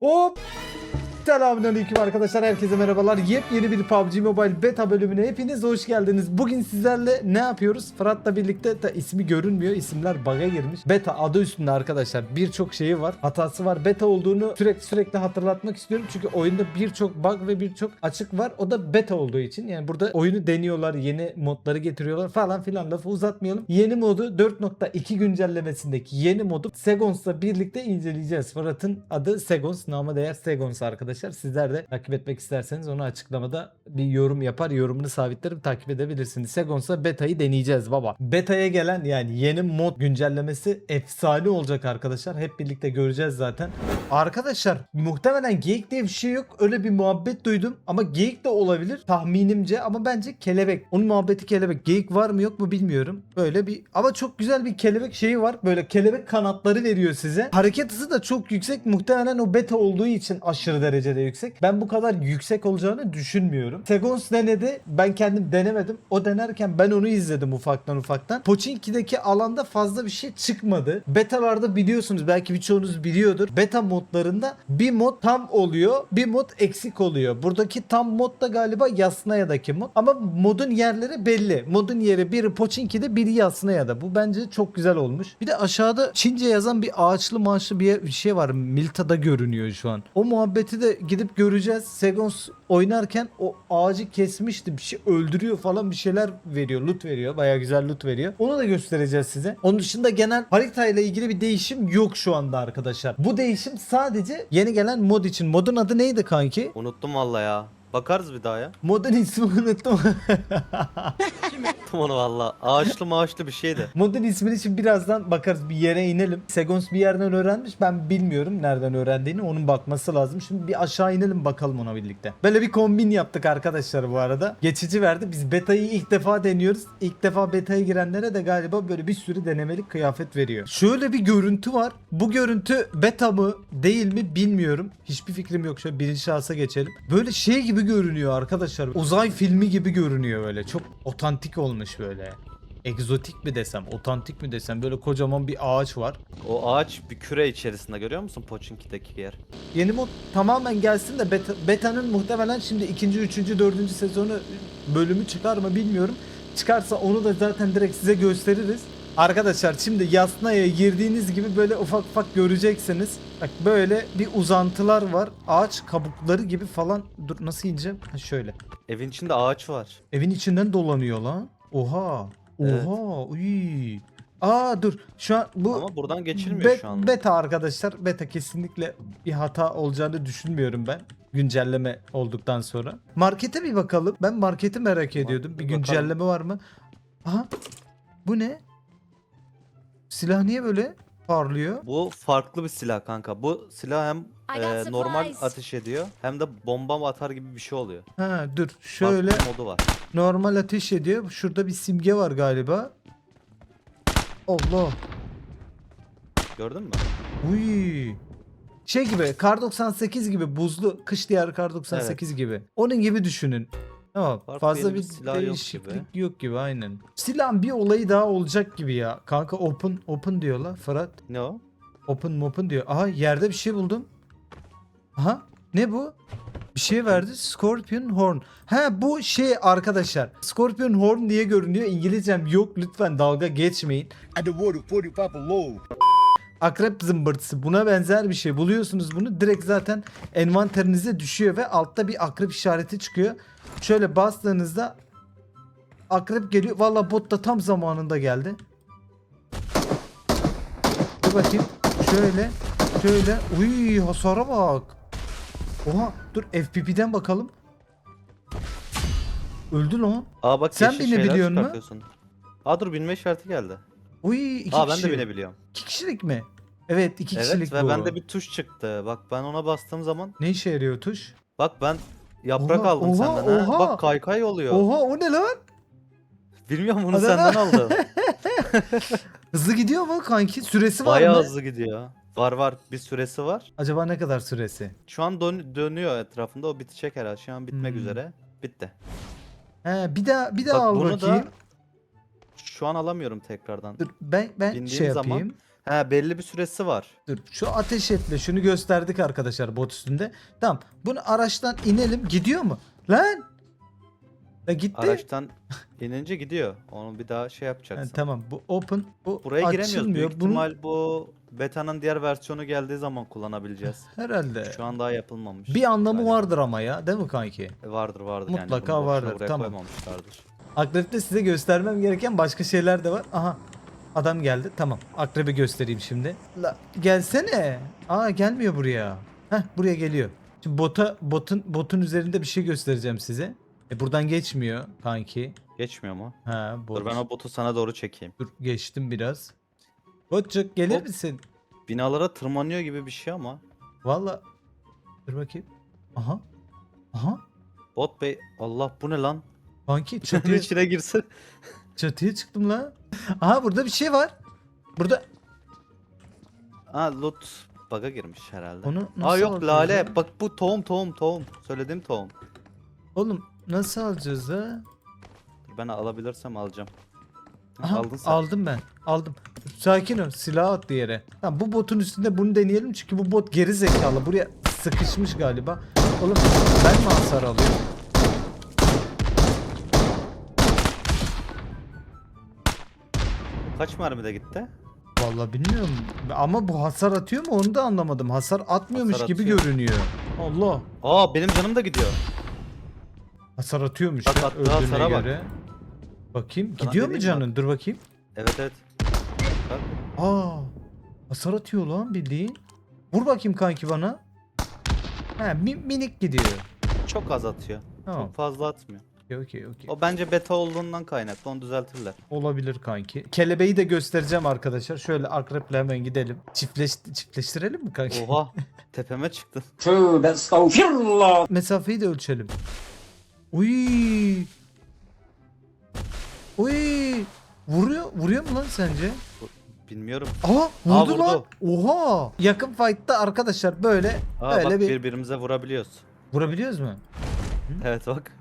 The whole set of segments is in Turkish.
¡Oh! Selamünaleyküm arkadaşlar. Herkese merhabalar. Yepyeni bir PUBG Mobile beta bölümüne hepiniz hoş geldiniz. Bugün sizlerle ne yapıyoruz? Fırat'la birlikte de ismi görünmüyor. İsimler bug'a girmiş. Beta adı üstünde arkadaşlar. Birçok şeyi var. Hatası var. Beta olduğunu sürekli sürekli hatırlatmak istiyorum. Çünkü oyunda birçok bug ve birçok açık var. O da beta olduğu için. Yani burada oyunu deniyorlar. Yeni modları getiriyorlar falan filan. Lafı uzatmayalım. Yeni modu 4.2 güncellemesindeki yeni modu Segons'la birlikte inceleyeceğiz. Fırat'ın adı Segons. Nama değer Segons arkadaşlar. Sizler de takip etmek isterseniz onu açıklamada bir yorum yapar. Yorumunu sabitlerim takip edebilirsiniz. Segons'la beta'yı deneyeceğiz baba. Beta'ya gelen yani yeni mod güncellemesi efsane olacak arkadaşlar. Hep birlikte göreceğiz zaten. Arkadaşlar muhtemelen geyik diye bir şey yok. Öyle bir muhabbet duydum. Ama geyik de olabilir tahminimce ama bence kelebek. Onun muhabbeti kelebek. Geyik var mı yok mu bilmiyorum. Böyle bir ama çok güzel bir kelebek şeyi var. Böyle kelebek kanatları veriyor size. Hareket hızı da çok yüksek. Muhtemelen o beta olduğu için aşırı derecede yüksek. Ben bu kadar yüksek olacağını düşünmüyorum. Segons denedi. Ben kendim denemedim. O denerken ben onu izledim ufaktan ufaktan. Pochinki'deki alanda fazla bir şey çıkmadı. Betalarda biliyorsunuz belki birçoğunuz biliyordur. Beta modlarında bir mod tam oluyor, bir mod eksik oluyor. Buradaki tam mod da galiba Yasnaya'daki mod. Ama modun yerleri belli. Modun yeri biri Pochinki'de, biri Yasnaya'da. Bu bence çok güzel olmuş. Bir de aşağıda Çince yazan bir ağaçlı maaşlı bir şey var. Milta'da görünüyor şu an. O muhabbeti de gidip göreceğiz. Segons oynarken o ağacı kesmişti. Bir şey öldürüyor falan bir şeyler veriyor. Loot veriyor. Baya güzel loot veriyor. Onu da göstereceğiz size. Onun dışında genel haritayla ilgili bir değişim yok şu anda arkadaşlar. Bu değişim sadece yeni gelen mod için. Modun adı neydi kanki? Unuttum valla ya. Bakarız bir daha ya. Modun ismi unuttum. Unuttum onu valla. Ağaçlı maaşlı bir şeydi. Modun ismini için birazdan bakarız bir yere inelim. Segons bir yerden öğrenmiş. Ben bilmiyorum nereden öğrendiğini. Onun bakması lazım. Şimdi bir aşağı inelim bakalım ona birlikte. Böyle bir kombin yaptık arkadaşlar bu arada. Geçici verdi. Biz betayı ilk defa deniyoruz. İlk defa betaya girenlere de galiba böyle bir sürü denemelik kıyafet veriyor. Şöyle bir görüntü var. Bu görüntü beta mı değil mi bilmiyorum. Hiçbir fikrim yok. Şöyle birinci şahsa geçelim. Böyle şey gibi görünüyor arkadaşlar. Uzay filmi gibi görünüyor böyle. Çok otantik olmuş böyle. Egzotik mi desem, otantik mi desem böyle kocaman bir ağaç var. O ağaç bir küre içerisinde görüyor musun Pochinki'deki yer? Yeni mod tamamen gelsin de beta, beta'nın muhtemelen şimdi ikinci, üçüncü, dördüncü sezonu bölümü çıkar mı bilmiyorum. Çıkarsa onu da zaten direkt size gösteririz. Arkadaşlar şimdi Yasna'ya girdiğiniz gibi böyle ufak ufak göreceksiniz. Bak böyle bir uzantılar var. Ağaç kabukları gibi falan. Dur nasıl ineceğim? Ha şöyle. Evin içinde ağaç var. Evin içinden dolanıyor lan. Oha. Evet. Oha. Uy. Aa dur. Şu an bu Ama buradan geçilmiyor Be- şu anda. Beta arkadaşlar. Beta kesinlikle bir hata olacağını düşünmüyorum ben. Güncelleme olduktan sonra. Markete bir bakalım. Ben marketi merak ediyordum. Bir bir güncelleme var mı? Aha. Bu ne? Silah niye böyle parlıyor? Bu farklı bir silah kanka. Bu silah hem I got e, normal supplies. ateş ediyor hem de bomba mı atar gibi bir şey oluyor. Ha dur. Şöyle Farklı modu var. normal ateş ediyor. Şurada bir simge var galiba. Allah. Gördün mü? Uy. Şey gibi Kar 98 gibi buzlu kış diyarı Kar 98 gibi. Onun gibi düşünün. Tamam. Farklı Fazla bir silah yok değişiklik gibi. yok gibi aynen. Silahın bir olayı daha olacak gibi ya. Kanka open open diyor la Fırat. Ne o? Open open diyor. Aha yerde bir şey buldum. Aha ne bu? Bir şey verdi. Scorpion Horn. Ha bu şey arkadaşlar. Scorpion Horn diye görünüyor. İngilizcem yok. Lütfen dalga geçmeyin. Underwater 45 below. Akrep zımbırtısı buna benzer bir şey buluyorsunuz bunu direkt zaten envanterinize düşüyor ve altta bir akrep işareti çıkıyor. Şöyle bastığınızda akrep geliyor. Valla bot da tam zamanında geldi. Dur bakayım. Şöyle. Şöyle. Uy hasara bak. Oha dur FPP'den bakalım. Öldü lan. Aa bak Sen binebiliyor musun? çıkartıyorsun. Aa dur binme işareti geldi. Uy iki Aa ben kişi. de binebiliyorum. İki kişilik mi? Evet iki Evet kişilik ve bu. bende bir tuş çıktı. Bak ben ona bastığım zaman Ne işe yarıyor tuş? bak ben yaprak Oha, aldım oha, senden ha. oha. Bak kaykay oluyor. Oha o ne lan? Bilmiyorum bunu Adana- senden aldım. Hızlı gidiyor mu kanki? Süresi var Bayağı mı? hızlı gidiyor. Var var bir süresi var. Acaba ne kadar süresi? Şu an dön- dönüyor etrafında o bitecek herhalde. Şu an bitmek Hmm. üzere. Bitti. He bir daha bir daha Bak al bunu bakayım. da şu an alamıyorum tekrardan. Dur ben ben Bindiğim şey zaman- yapayım. He belli bir süresi var. Dur şu ateş etme şunu gösterdik arkadaşlar bot üstünde. Tamam bunu araçtan inelim gidiyor mu? Lan! La gitti. Araçtan inince gidiyor. Onu bir daha şey yapacaksın. tamam bu open bu Buraya giremiyoruz. Büyük Bunu ihtimal bu beta'nın diğer versiyonu geldiği zaman kullanabileceğiz. herhalde Şu an daha yapılmamış. bir anlamı galiba. vardır ama ya değil mi kanki? E, Vardır vardır. Mutlaka yani. Vardır, tamam. koymamışlardır. Akrep'te size göstermem gereken başka şeyler de var. Aha adam geldi. Tamam akrebi göstereyim şimdi. La gelsene. Aa gelmiyor buraya. Heh buraya geliyor. Şimdi bota botun botun üzerinde bir şey göstereceğim size. E buradan geçmiyor kanki. Geçmiyor mu? Ha bot. Dur ben o botu sana doğru çekeyim. Dur geçtim biraz. Botçuk gelir Hop. misin? Binalara tırmanıyor gibi bir şey ama. Valla. Dur bakayım. Aha. Aha. Bot bey Allah bu ne lan? Kanki Çatının çatıya, içine girsin. Çatıya çıktım la. Aha burada bir şey var. Burada Ha loot bug'a girmiş herhalde. onu nasıl Aa yok alacağız lale. ya? Bak bu tohum tohum tohum. Söylediğim tohum. Oğlum nasıl alacağız? Dur ben alabilirsem alacağım. Aha, Aldın sen. Aldım ben. Aldım. Sakin ol. Silah at yere. Tamam, bu botun üstünde bunu deneyelim çünkü bu bot geri zekalı. Buraya sıkışmış galiba. Oğlum ben mi hasar alıyorum? Kaç mermide gitti? Vallahi bilmiyorum. Ama bu hasar atıyor mu onu da anlamadım. Hasar atmıyormuş Hasar gibi atıyor. görünüyor. Allah. Aa benim canım da gidiyor. Hasar atıyormuş Bak, ya öldüğüne hasara bak. göre. Bakayım. Sana Gidiyor mu dediğim bak. canın? Dur bakayım. Evet evet. Bak. Aa. Hasar atıyor lan bildiğin. Vur bakayım kanki bana. He mi- minik gidiyor. Çok az atıyor. Tamam. Çok fazla atmıyor. Okey okey okey. O bence beta olduğundan kaynaklı. Onu düzeltirler. Olabilir kanki. Kelebeği de göstereceğim arkadaşlar. Şöyle akreple hemen gidelim. Çiftleş çiftleştirelim mi kanki? Oha. Tepeme çıktın. Tövbe estağfirullah. Mesafeyi de ölçelim. Uy. Uy. Vuruyor vuruyor mu lan sence? Bilmiyorum. Aha vurdu, vurdu. lan. Oha. Yakın fight'ta arkadaşlar böyle Aa böyle bak bir birbirimize vurabiliyoruz. vurabiliyoruz mu? Evet bak.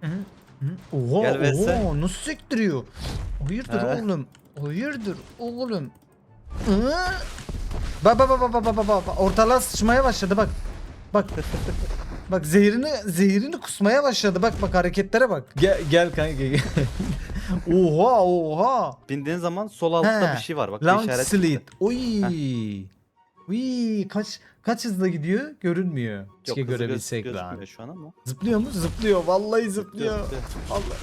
Hı? Oha Gel oha nasıl sektiriyor? Hayırdır He. oğlum? Hayırdır oğlum? Hı? Bak bak bak bak bak bak bak ortalığa sıçmaya başladı bak. Bak. bak zehrini zehrini kusmaya başladı bak bak hareketlere bak. Gel gel kanka gel. oha oha. Bindiğin zaman sol altta He. bir şey var. Bak bir Launch işaret. çıktı. Oy. Uy kaç kaç hızla gidiyor? Görünmüyor. Keşke göz- görebilsek lan. gözükmüyor şu an ama. Zıplıyor mu? Zıplıyor. Vallahi zıplıyor. Allah.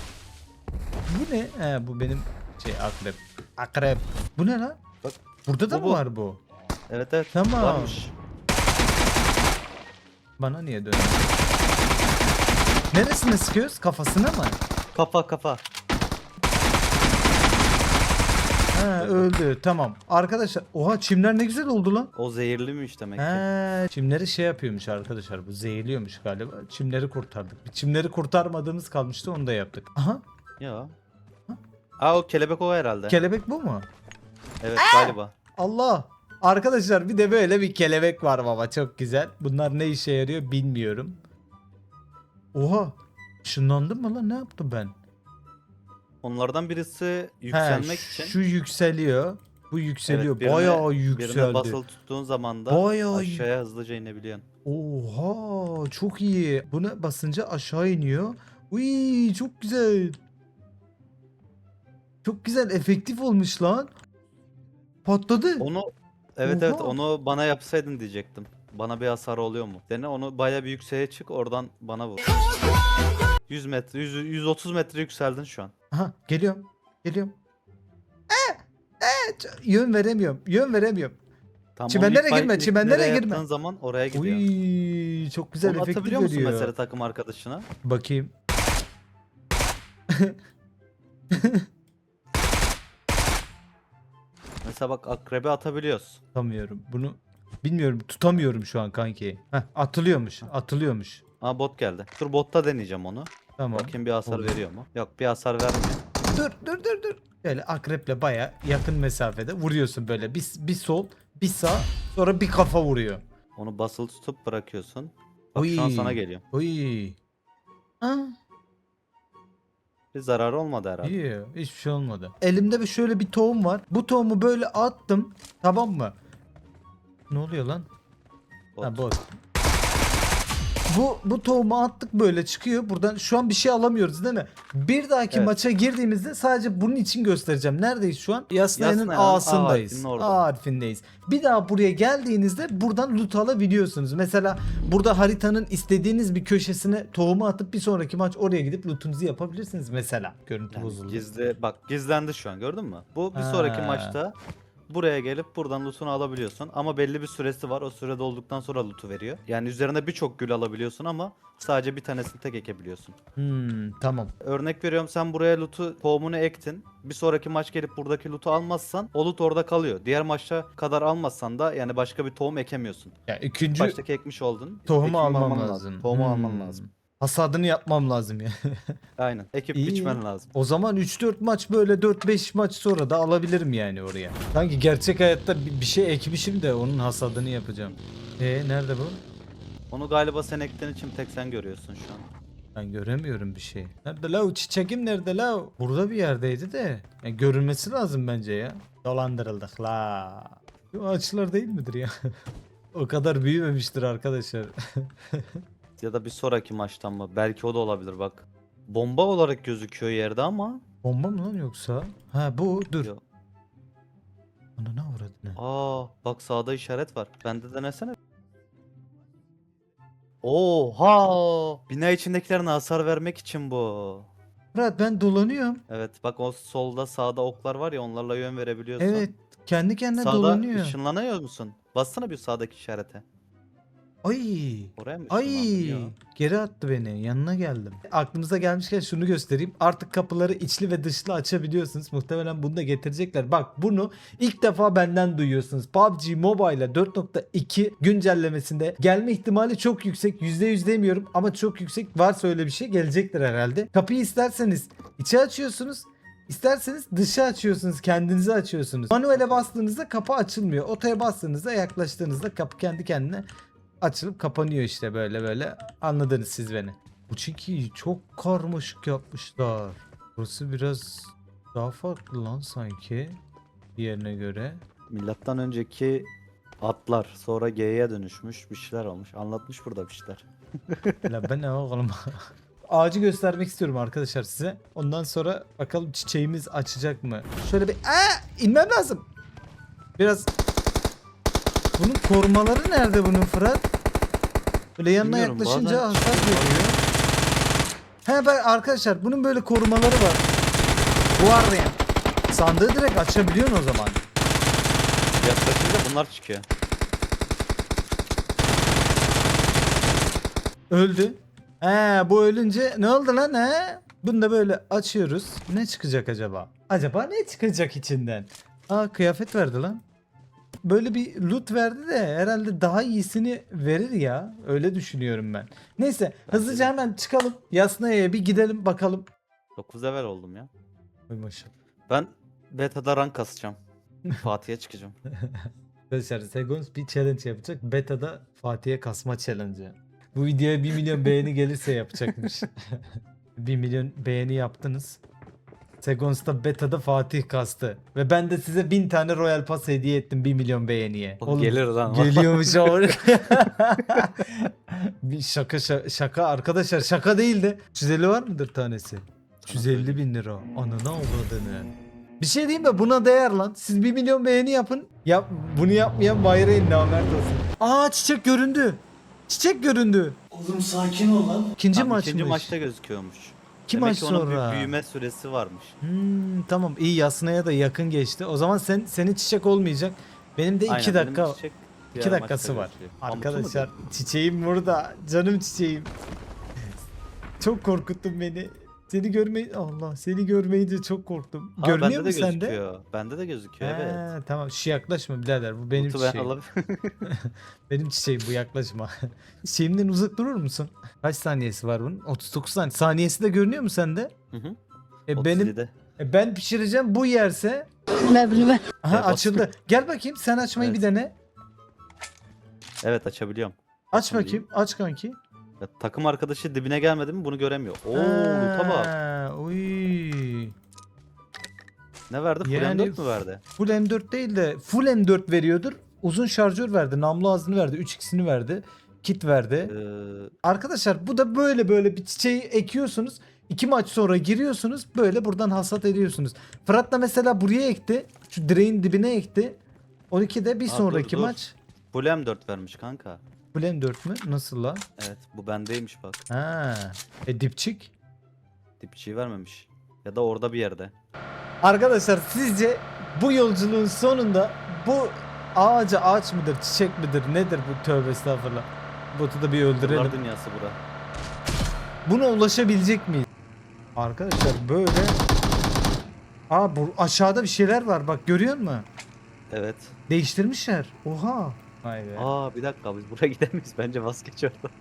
Bu ne? He bu benim şey akrep. Akrep. Bu ne lan? Bak, Burada da bu mı bu. var bu? Evet evet. Tamam. Varmış. Bana niye dönüyor? Neresine sıkıyoruz? Kafasına mı? Kafa kafa. Ha öldü. Tamam. Arkadaşlar oha çimler ne güzel oldu lan. O zehirliymiş demek ki. He, çimleri şey yapıyormuş arkadaşlar. Bu zehirliyormuş galiba. Çimleri kurtardık. Bir çimleri kurtarmadığımız kalmıştı onu da yaptık. Aha. Ya. Aa o kelebek o herhalde. Kelebek bu mu? evet galiba. Allah. Arkadaşlar bir de böyle bir kelebek var baba çok güzel. Bunlar ne işe yarıyor bilmiyorum. Oha. Işınlandım mı lan ne yaptım ben? Onlardan birisi He, yükselmek için Şu yükseliyor. Bu yükseliyor. Evet, birine- Bayağı birine yükseldi. basılı tuttuğun zaman da Bayağı aşağıya hızlıca inebiliyorsun. Oha çok iyi. Buna basınca aşağı iniyor. Uy çok güzel. Çok güzel efektif olmuş lan. Patladı. Onu evet evet Oha. onu bana yapsaydın diyecektim. Bana bir hasar oluyor mu? Dene onu baya bir yükseğe çık oradan bana vur. 100 metre, 100, 130 metre yükseldin şu an. Aha geliyorum. Geliyorum. Ee, ee, yön veremiyorum. Yön veremiyorum. Tamam, Çimenlere ilk girme, ilk çimenlere nereye girme. zaman oraya gidiyor. Uy çok güzel Onu efektif atabiliyor musun veriyor. mesela takım arkadaşına? Bakayım. Mesela bak akrebi atabiliyoruz. Tutamıyorum. Bunu bilmiyorum. Tutamıyorum şu an kanki. Heh, atılıyormuş. Atılıyormuş. Aa bot geldi. Dur botta deneyeceğim onu. Tamam. Bakayım bir hasar Olur. veriyor mu? Yok bir hasar vermiyor. Dur dur dur dur. Böyle akreple baya yakın mesafede vuruyorsun böyle. Bir, bir sol, bir sağ, sonra bir kafa vuruyor. Onu basılı tutup bırakıyorsun. Bak şu an Oy. sana geliyor. Oy. Ha? Bir zararı olmadı herhalde. İyi hiçbir şey olmadı. Elimde bir şöyle bir tohum var. Bu tohumu böyle attım. Tamam mı? Ne oluyor lan? Bot. Ha bot. Bu bu tohumu attık böyle çıkıyor. Buradan şu an bir şey alamıyoruz değil mi? Bir dahaki Evet. maça girdiğimizde sadece bunun için göstereceğim. Neredeyiz şu an? Yasnaya'nın Yasnaya'nın A A'sındayız. harfinin orada. A harfindeyiz. Bir daha buraya geldiğinizde buradan loot alabiliyorsunuz. Mesela burada haritanın istediğiniz bir köşesine tohumu atıp bir sonraki maç oraya gidip lootunuzu yapabilirsiniz mesela. Görüntü Yani bozuldu. gizli bak gizlendi şu an gördün mü? Bu bir Ha. sonraki maçta buraya gelip buradan loot'unu alabiliyorsun ama belli bir süresi var. O süre dolduktan sonra loot'u veriyor. Yani üzerine birçok gül alabiliyorsun ama sadece bir tanesini tek ekebiliyorsun. Hmm, tamam. Örnek veriyorum sen buraya loot'u tohumunu ektin. Bir sonraki maç gelip buradaki loot'u almazsan o loot orada kalıyor. Diğer maçta kadar almazsan da yani başka bir tohum ekemiyorsun. Ya ikinci Baştaki ekmiş oldun. tohumu ekimi alman lazım. Tohumu Hmm. alman lazım. Hasadını yapmam lazım ya. Aynen. Ekip İyi. biçmen lazım. O zaman 3-4 maç böyle 4-5 maç sonra da alabilirim yani oraya. Sanki gerçek hayatta bir bir şey ekmişim de onun hasadını yapacağım. E nerede bu? Onu galiba sen ektiğin için tek sen görüyorsun şu an. Ben göremiyorum bir şey. Nerede la o çiçekim nerede la? Burada bir yerdeydi de. Yani görünmesi lazım bence ya. Dolandırıldık la. Bu ağaçlar değil midir ya? o kadar büyümemiştir arkadaşlar. Ya da bir sonraki maçtan mı? Belki o da olabilir bak. Bomba olarak gözüküyor yerde ama. Bomba mı lan yoksa? Ha bu dur. Yok. Ana ne uğradı ne? Aa bak sağda işaret var. Bende denesene. Oha! Bina içindekilerine hasar vermek için bu. Murat ben dolanıyorum. Evet bak o solda sağda oklar var ya onlarla yön verebiliyorsun. Evet. Kendi kendine Sağda dolanıyor. ışınlanıyor musun? Bassana bir sağdaki işarete. Ay. Oraya mı Ay ışınlandın ya? geri attı beni yanına geldim. Aklımıza gelmişken şunu göstereyim. Artık kapıları içli ve dışlı açabiliyorsunuz. Muhtemelen bunu da getirecekler. Bak bunu ilk defa benden duyuyorsunuz. PUBG Mobile 4.2 güncellemesinde gelme ihtimali çok yüksek. %100 demiyorum ama çok yüksek. Varsa öyle bir şey gelecektir herhalde. Kapıyı isterseniz içe açıyorsunuz. İsterseniz dışı açıyorsunuz, kendinizi açıyorsunuz. Manuele bastığınızda kapı açılmıyor. Otoya bastığınızda yaklaştığınızda kapı kendi kendine açılıp kapanıyor işte böyle böyle. Anladınız siz beni. Bu çünkü çok karmaşık yapmışlar. Burası biraz daha farklı lan sanki diğerine göre. Milattan önceki atlar sonra G'ye dönüşmüş bir şeyler olmuş. Anlatmış burada bir şeyler. La ben ne oğlum? Ağacı göstermek istiyorum arkadaşlar size. Ondan sonra bakalım çiçeğimiz açacak mı? Şöyle bir Aa, inmem lazım. Biraz bunun korumaları nerede bunun Fırat? Böyle yanına Bilmiyorum, yaklaşınca bazen- hasar veriyor. He ben arkadaşlar bunun böyle korumaları var. Bu arada yani. Sandığı direkt açabiliyorsun o zaman. Yaklaşınca bunlar çıkıyor. Öldü. He bu ölünce ne oldu lan he? Bunu da böyle açıyoruz. Ne çıkacak acaba? Acaba ne çıkacak içinden? Aa kıyafet verdi lan. Böyle bir loot verdi de herhalde daha iyisini verir ya. Öyle düşünüyorum ben. Neyse hızlıca hemen çıkalım. Yasnaya'ya bir gidelim bakalım. 9 level oldum ya. Oy maşallah. Ben beta'da rank kasacağım. Fatih'e çıkacağım. Arkadaşlar Segons bir challenge yapacak. Beta'da Fatih'e kasma challenge'ı. Bu videoya 1 milyon beğeni gelirse yapacakmış. 1 milyon beğeni yaptınız. Segons'ta beta'da Fatih kastı. Ve ben de size 1000 tane Royal Pass hediye ettim 1 milyon beğeniye. O gelir lan. Geliyormuş o. bir şaka şaka, şaka arkadaşlar şaka değil de 350 var mıdır tanesi? 350 bin lira. Anana avradını. Bir şey diyeyim mi? Buna değer lan. Siz 1 milyon beğeni yapın. Yap, bunu yapmayan bayreğin namert olsun. Aa çiçek göründü. Çiçek göründü. Oğlum sakin ol lan. İkinci Tam maçmış. ikinci maçta gözüküyormuş. İki Demek maç ki onun sonra. bir büyüme süresi varmış. Hmm, tamam iyi Yasna'ya da yakın geçti. O zaman sen senin çiçek olmayacak. Benim de 2 Aynen, benim dakika çiçek 2 diğer dakikası maçta var. gözüküyor. Mu Arkadaşlar çiçeğim burada. Canım çiçeğim. Çok korkuttun beni. Seni görmeyi Allah seni görmeyince çok korktum. Ha, Görünüyor bende mu de sende? gözüküyor. Bende de gözüküyor evet. He, tamam şu yaklaşma birader bu benim Mutu ben çiçeğim. alabilirim. Benim çiçeğim bu yaklaşma. Çiçeğimden uzak durur musun? Kaç saniyesi var bunun? 39 saniye. Saniyesi de görünüyor mu sende? Hı hı. E benim 37'de. e ben pişireceğim bu yerse. Ne bileyim ben. Aha Evet, bas. açıldı. Gel bakayım sen açmayı Evet. bir dene. Evet açabiliyorum. Aç bakayım. Aç kanki. Ya, takım arkadaşı dibine gelmedi mi bunu göremiyor. Oo loot'a bak. Ha, Uy. Ne verdi? Full Yani- M4 mü verdi? Full M4 değil de full M4 veriyordur. Uzun şarjör verdi. Namlu ağzını verdi. 3x'ini verdi. Kit verdi. Ee, Arkadaşlar bu da böyle böyle bir çiçeği ekiyorsunuz. İki maç sonra giriyorsunuz. Böyle buradan hasat ediyorsunuz. Fırat da mesela buraya ekti. Şu direğin dibine ekti. 12'de bir Aa, dur, sonraki dur. maç. full M4 vermiş kanka. M4 mü? Nasıl la? Evet bu bendeymiş bak. Ha. E dipçik. Dipçiyi vermemiş. Ya da orada bir yerde. Arkadaşlar sizce bu yolculuğun sonunda bu ağaca ağaç mıdır, çiçek midir, nedir bu tövbe estağfurullah. Botu da bir öldürelim. Bunlar dünyası bura. Buna ulaşabilecek miyiz? Arkadaşlar böyle Aa bu aşağıda bir şeyler var bak görüyor musun? Evet. Değiştirmişler. Oha. Vay be. Aa bir dakika biz buraya gidemeyiz. Bence vazgeç oradan.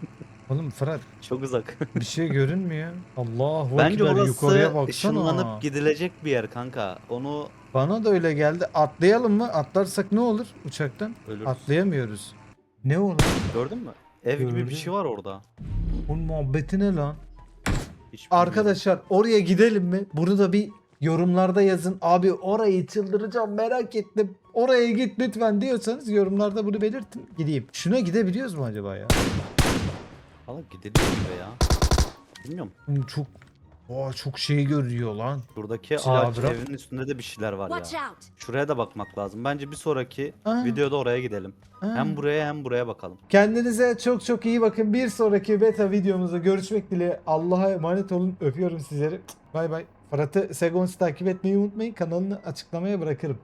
Oğlum Fırat Çok uzak. bir şey görünmüyor. Allah Bence Ekber, yukarıya orası baksana. ışınlanıp gidilecek bir yer kanka. Onu Bana da öyle geldi. Atlayalım mı? Atlarsak ne olur uçaktan? ölürüz. Atlayamıyoruz. Ne olur? Gördün mü? Ev gibi Gördüm. bir şey var orada. Bunun muhabbeti ne lan? Hiç bilmiyorum. Arkadaşlar oraya gidelim mi? Bunu da bir yorumlarda yazın. Abi orayı çıldıracağım merak ettim. Oraya git lütfen diyorsanız yorumlarda bunu belirtin. Gideyim. Şuna gidebiliyoruz mu acaba ya? Valla gidiliyor gibi ya. Bilmiyorum. Oğlum çok Oha çok şey görüyor lan. Şuradaki Silah ağaç bırak. evin üstünde de bir şeyler var Watch ya. out! Şuraya da bakmak lazım. Bence bir sonraki Aa. videoda oraya gidelim. Ha. Hem buraya hem buraya bakalım. Kendinize çok çok iyi bakın. Bir sonraki beta videomuzda görüşmek dileğiyle. Allah'a emanet olun. Öpüyorum sizleri. Bay bay. Fırat'ı Segons takip etmeyi unutmayın. Kanalını açıklamaya bırakırım.